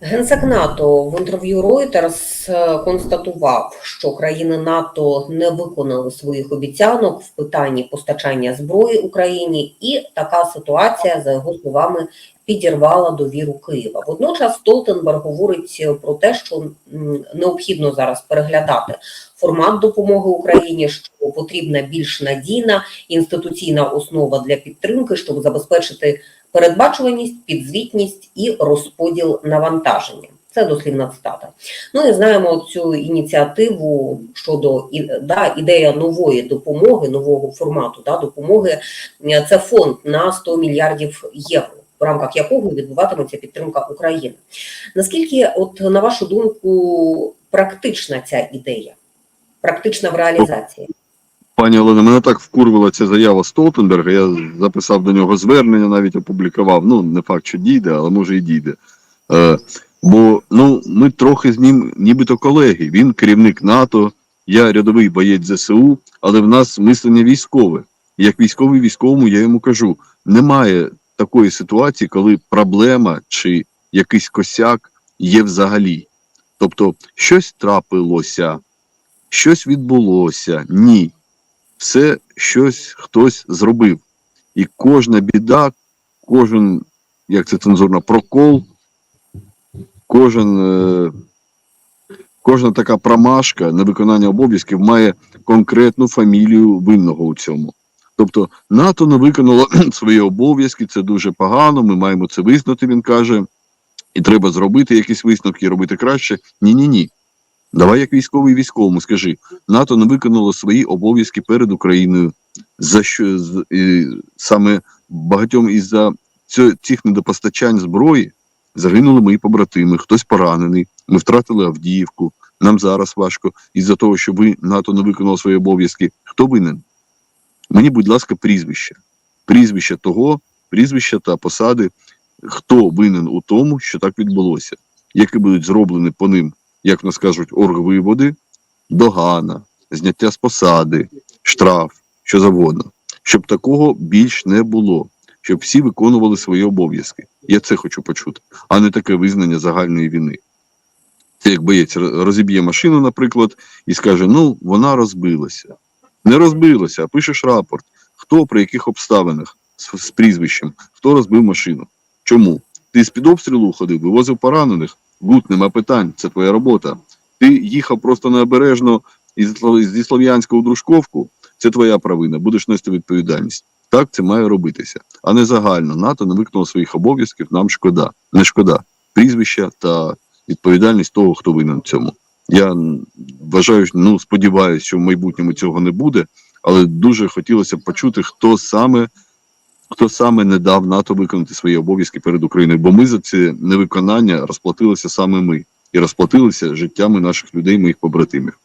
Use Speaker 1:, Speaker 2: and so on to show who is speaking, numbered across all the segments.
Speaker 1: Генсек НАТО в інтерв'ю Reuters е, констатував, що країни НАТО не виконали своїх обіцянок в питанні постачання зброї Україні, і така ситуація, за його словами, підірвала довіру Києва. Водночас Столтенберг говорить про те, що необхідно зараз переглядати формат допомоги Україні, що потрібна більш надійна інституційна основа для підтримки, щоб забезпечити передбачуваність, підзвітність і розподіл навантаження. Це дослівна цитата. Ну і знаємо цю ініціативу щодо да, ідея нової допомоги, нового формату да, допомоги. Це фонд на 100 мільярдів євро, в рамках якого відбуватиметься підтримка України. Наскільки, от на вашу думку, практична ця ідея, практична в реалізації?
Speaker 2: Пані Олена, мене так вкурвила ця заява Столтенберга. Я записав до нього звернення, навіть опублікував. Ну, не факт, що дійде, але може і дійде. Е, бо ну, ми трохи з ним, нібито колеги. Він керівник НАТО, я рядовий боєць ЗСУ, але в нас мислення військове. Як військовий військовому, я йому кажу: немає такої ситуації, коли проблема чи якийсь косяк є взагалі. Тобто, щось трапилося, щось відбулося. Ні все щось хтось зробив. І кожна біда, кожен, як це цензурно, прокол, кожен, е, кожна така промашка невиконання обов'язків має конкретну фамілію винного у цьому. Тобто НАТО не виконало свої обов'язки, це дуже погано, ми маємо це визнати, він каже, і треба зробити якісь висновки і робити краще. Ні-ні ні. Давай як військовий військовому скажи, НАТО не виконало свої обов'язки перед Україною. За що і саме багатьом із-за цих недопостачань зброї загинули мої побратими, хтось поранений. Ми втратили Авдіївку. Нам зараз важко із-за того, що ви НАТО не виконало свої обов'язки. Хто винен? Мені, будь ласка, прізвище. Прізвище того, прізвища та посади, хто винен у тому, що так відбулося, які будуть зроблені по ним як нас кажуть, оргвиводи, догана, зняття з посади, штраф, що завгодно. Щоб такого більш не було, щоб всі виконували свої обов'язки. Я це хочу почути, а не таке визнання загальної війни. Це як боєць розіб'є машину, наприклад, і скаже: ну, вона розбилася. Не розбилася, а пишеш рапорт, хто при яких обставинах з, з прізвищем, хто розбив машину. Чому? Ти з під обстрілу ходив, вивозив поранених. Гуд, нема питань, це твоя робота. Ти їхав просто необережно зі Слов'янська у Дружковку, це твоя провина, будеш нести відповідальність. Так це має робитися, а не загально. НАТО не виконало своїх обов'язків, нам шкода. Не шкода. Прізвища та відповідальність того, хто винен в цьому. Я вважаю, ну сподіваюся, що в майбутньому цього не буде, але дуже хотілося б почути, хто саме хто саме не дав НАТО виконати свої обов'язки перед Україною, бо ми за це невиконання розплатилися саме ми і розплатилися життями наших людей, моїх побратимів.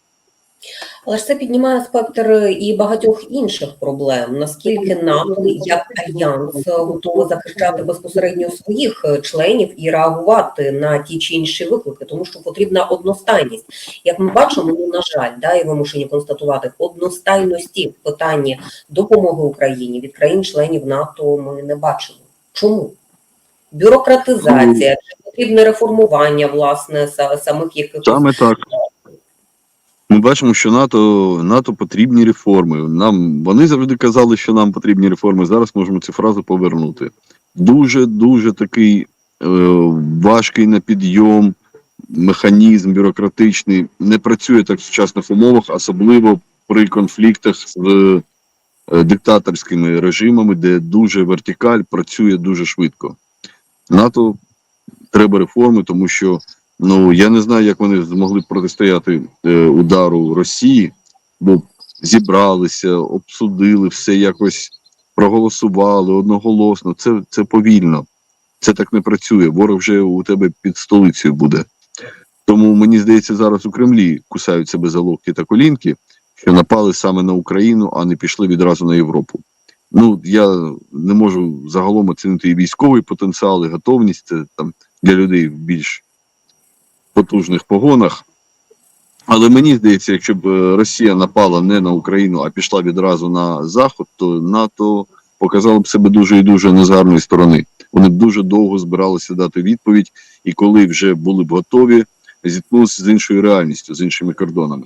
Speaker 1: Але ж це піднімає спектр і багатьох інших проблем. Наскільки НАТО як альянс готовий захищати безпосередньо своїх е, членів і реагувати на ті чи інші виклики, тому що потрібна одностайність. Як ми бачимо, ну на жаль, да, і вимушені констатувати одностайності в питанні допомоги Україні від країн-членів НАТО ми не бачимо. Чому? Бюрократизація, чи потрібне реформування власне самих якихось
Speaker 2: Саме так. Бачимо, що НАТО, НАТО потрібні реформи. Нам вони завжди казали, що нам потрібні реформи. Зараз можемо цю фразу повернути. Дуже дуже такий е, важкий на підйом механізм бюрократичний не працює так в сучасних умовах, особливо при конфліктах з е, диктаторськими режимами, де дуже вертикаль працює дуже швидко. НАТО треба реформи, тому що Ну я не знаю, як вони змогли протистояти е, удару Росії, бо зібралися, обсудили все якось проголосували одноголосно. Це, це повільно. Це так не працює. Ворог вже у тебе під столицею буде. Тому мені здається, зараз у Кремлі кусають себе за локті та колінки, що напали саме на Україну, а не пішли відразу на Європу. Ну я не можу загалом оцінити і військовий потенціал, і готовність це там для людей більш потужних погонах. Але мені здається, якщо б е, Росія напала не на Україну, а пішла відразу на Захід, то НАТО показало б себе дуже і дуже незарної сторони. Вони б дуже довго збиралися дати відповідь, і коли вже були б готові, зіткнулися з іншою реальністю, з іншими кордонами.